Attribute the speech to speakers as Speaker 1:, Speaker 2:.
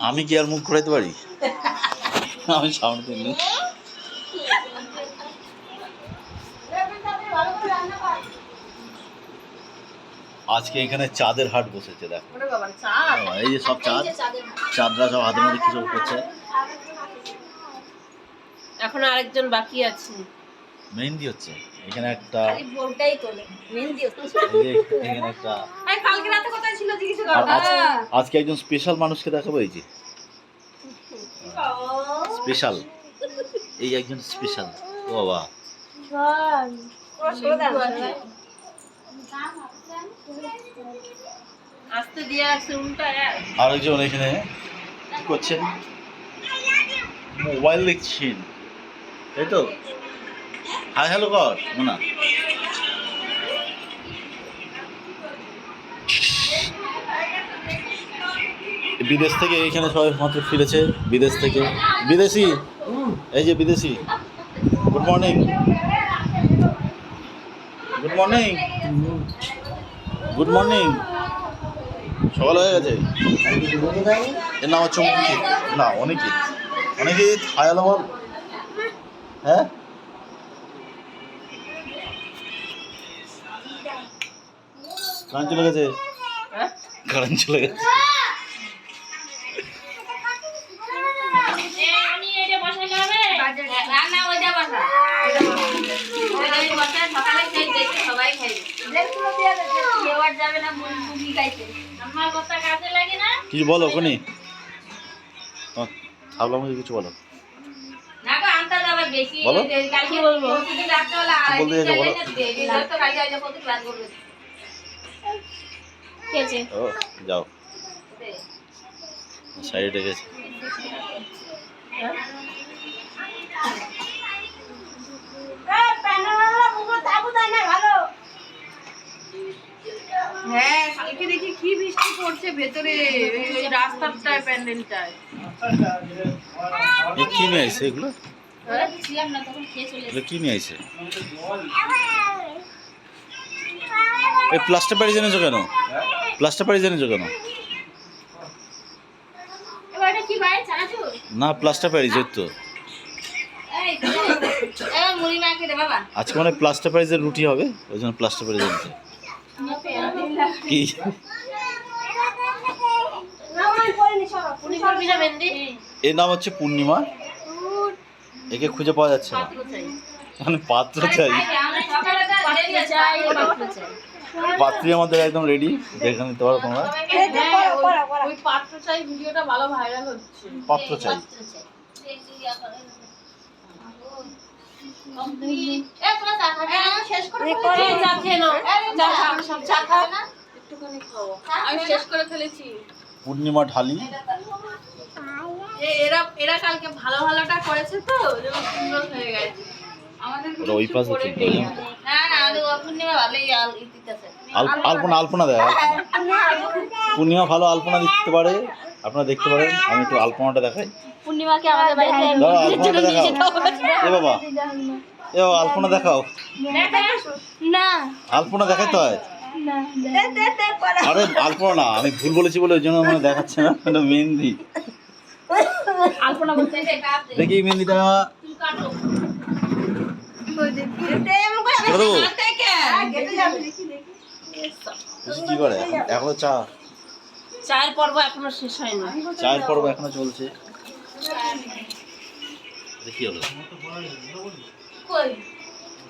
Speaker 1: আমি কি আর মুখ ঘুরাইতে পারি? আমি সামনে দিন আজকে এখানে চাঁদের হাট বসেছে দেখ।
Speaker 2: ওরে বাবা চাঁদ?
Speaker 1: এই যে সব চাঁদ চাঁদরা সব হাতের মধ্যে কিছু করছে?
Speaker 2: এখন আরেকজন বাকি আছে।
Speaker 1: মেহেন্দি হচ্ছে এখানে একটা এখানে একটা আজকে একজন স্পেশাল মানুষকে দেখাবো এই যে। স্পেশাল এই একজন স্পেশাল ও বাবা।
Speaker 2: আসতে দিয়ে আসছে, উল্টা
Speaker 1: আরেকজন এখানে কি করছেন? মোবাইল দেখছেন। তাই তো। হাই, হ্যালো, কর, মোনা। বিদেশ থেকে এখানে সবাই মাত্র ফিরেছে, বিদেশ থেকে। বিদেশি? এই যে বিদেশি। Good morning good morning good morning সকাল হয়ে গেছে? এর নাম হচ্ছে অঙ্কিত। না, অনিকিত। হাই হ্যালো বল। হ্যাঁ? কারেন্ট চলে গেছে? কারেন্ট চলে গেছে।
Speaker 2: সকালে সবাই কেউ আর যাবে না মুরগি খাইতে। আমার কথা কাজে লাগে না?
Speaker 1: কিছু বলো ওখানে ভাবলাম যে কিছু বলো।
Speaker 2: না গো আনতে যাবে বেশি।
Speaker 1: বলো।
Speaker 2: কালকে বলব?
Speaker 1: বলতে চাইছো বলো। ও যাও। সাইডে গেছে
Speaker 3: হ্যাঁ কালকে দেখি কি বৃষ্টি পড়ছে ভেতরে ওই- ওই রাস্তাটায় প্যান্ডেলটায়।
Speaker 1: কি নিয়ে আইছে এগুলো? কি নিয়ে আইছে? এই প্লাস্টার বাড়ি জেনেছো কেন? প্লাস্টার জেনেছো কেন? না প্লাস্টার প্যারিস তো আজকে মানে প্লাস্টার প্যারিসের রুটি হবে ওই জন্য প্লাস্টার প্যারিস কি
Speaker 2: পুরি করবি না মেহেন্দি
Speaker 1: এর নাম হচ্ছে পূর্ণিমা। একে খুঁজে পাওয়া যাচ্ছে না। মানে পাত্র চাই।
Speaker 2: পাত্র
Speaker 1: আমাদের একদম রেডি দেখে নিতে পারো তোমরা।
Speaker 3: পাত্র চাই ভিডিওটা ভালো ভাইরাল হচ্ছে।
Speaker 1: পাত্র চাই।
Speaker 2: শেষ করে
Speaker 3: ফেলেছি।
Speaker 1: পূর্ণিমা ঢালি।
Speaker 3: এ- এরা এরা কালকে ভালো ভালোটা করেছে তো সুন্দর হয়ে গেছে। আমাদের
Speaker 1: ওটা ওই পাশে
Speaker 3: করে
Speaker 1: ঠিক
Speaker 3: দিই।
Speaker 2: না না আমাদের পূর্ণিমা আল
Speaker 1: আলপনা আলপনা দেয়। পূর্ণিমা ভালো আলপনা দিতে পারে আপনারা দেখতে পারেন আমি একটু আলপনাটা দেখাই।
Speaker 2: পূর্ণিমাকে আমাদের বাড়িতে
Speaker 1: আলপনাটা দেখাও। এ বাবা এ বাবা আলপনা দেখাও।
Speaker 2: না।
Speaker 1: আলপনা দেখাইতে হয়। আরে আলপনা না আমি ভুল বলেছি বলে ওই জন্য মানে দেখাচ্ছে না এটা মেহেন্দি।
Speaker 2: আলপনা বলতে
Speaker 1: দেখি মেহেন্দিটা। কি করে এখনও চা।
Speaker 2: চায়ের পর্ব এখনও শেষ হয়নি।
Speaker 1: চায়ের পর্ব এখনও চলছে। দেখি হলো
Speaker 2: কই?